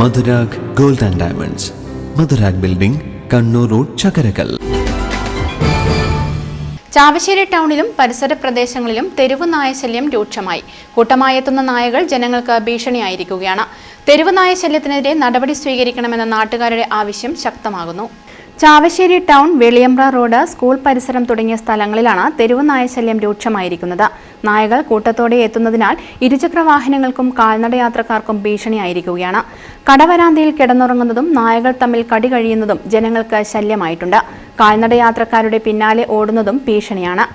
Madhurag gold and diamonds. Madhurag building Kannur road Chakkarakkal. Chavassery ടൗണിലും പരിസര പ്രദേശങ്ങളിലും തെരുവ് നായശല്യം രൂക്ഷമായി. കൂട്ടമായെത്തുന്ന നായകൾ ജനങ്ങൾക്ക് ഭീഷണിയായിരിക്കുകയാണ്. തെരുവ് നായശല്യത്തിനെതിരെ നടപടി സ്വീകരിക്കണമെന്ന നാട്ടുകാരുടെ ആവശ്യം ശക്തമാകുന്നു. Chavassery town Veliyambra road school പരിസരം തുടങ്ങിയ സ്ഥലങ്ങളിലാണ് തെരുവ് നായശല്യം രൂക്ഷമായിരിക്കുന്നത്. നായകൾ കൂട്ടത്തോടെ എത്തുന്നതിനാൽ ഇരുചക്ര വാഹനങ്ങൾക്കും കാൽനടയാത്രക്കാർക്കും ഭീഷണിയായിരിക്കുകയാണ്. കടവരാന്തയിൽ കിടന്നുറങ്ങുന്നതും നായകൾ തമ്മിൽ കടി കഴിയുന്നതും ജനങ്ങൾക്ക് ശല്യമായിട്ടുണ്ട്. കാൽനടയാത്രക്കാരുടെ പിന്നാലെ ഓടുന്നതും ഭീഷണിയാണ്.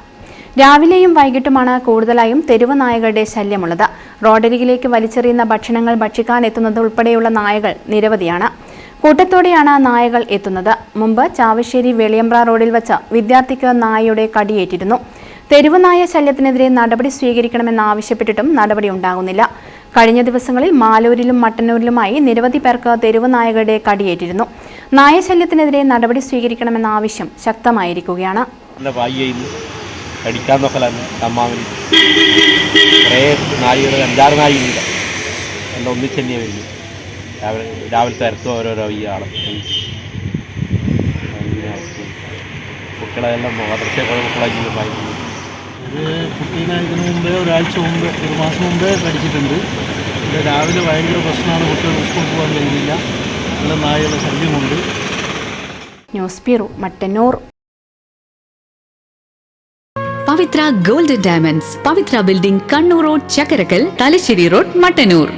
രാവിലെയും വൈകിട്ടുമാണ് കൂടുതലായും തെരുവ് നായകളുടെ ശല്യമുള്ളത്. റോഡരികിലേക്ക് വലിച്ചെറിയുന്ന ഭക്ഷണങ്ങൾ ഭക്ഷിക്കാൻ എത്തുന്നത് ഉൾപ്പെടെയുള്ള നായകൾ നിരവധിയാണ്. കൂട്ടത്തോടെയാണ് നായകൾ എത്തുന്നത്. മുമ്പ് ചാവശ്ശേരി വെളിയമ്പ്ര റോഡിൽ വച്ച് വിദ്യാർത്ഥിക്ക് നായയുടെ കടിയേറ്റിരുന്നു. തെരുവുനായ ശല്യത്തിനെതിരെ നടപടി സ്വീകരിക്കണമെന്നാവശ്യപ്പെട്ടിട്ടും നടപടി ഉണ്ടാകുന്നില്ല. കഴിഞ്ഞ ദിവസങ്ങളിൽ മാലൂരിലും മട്ടന്നൂരിലുമായി നിരവധി പേർക്ക് തെരുവുനായകളുടെ കടിയേറ്റിരുന്നു. നായശല്യത്തിനെതിരെ നടപടി സ്വീകരിക്കണമെന്ന ആവശ്യം ശക്തമായിരിക്കുകയാണ്. കടിക്കാൻ നോക്കലാണ് രാവിലെ രാവിലത്തെ ഇറക്കും ഓരോരോ ഈ ആളെ. കുട്ടികളെല്ലാം മദ്രസ കുട്ടികളാക്കി വായിക്കുന്നു. ഇത് കുട്ടീനെ ഇതിനു മുമ്പേ ഒരാഴ്ച മുമ്പ് ഒരു മാസം മുമ്പേ പഠിച്ചിട്ടുണ്ട്. ഇത് രാവിലെ ഭയങ്കര പ്രശ്നമാണ്. കുട്ടികൾ സ്കൂളിൽ പോകാൻ കഴിയില്ല നല്ല നായയുടെ ശല്യമുണ്ട്. News bureau Mattannur. Pavithra golden diamonds. Pavithra building Kannur road Chakkarakkal Thalassery road Mattannur.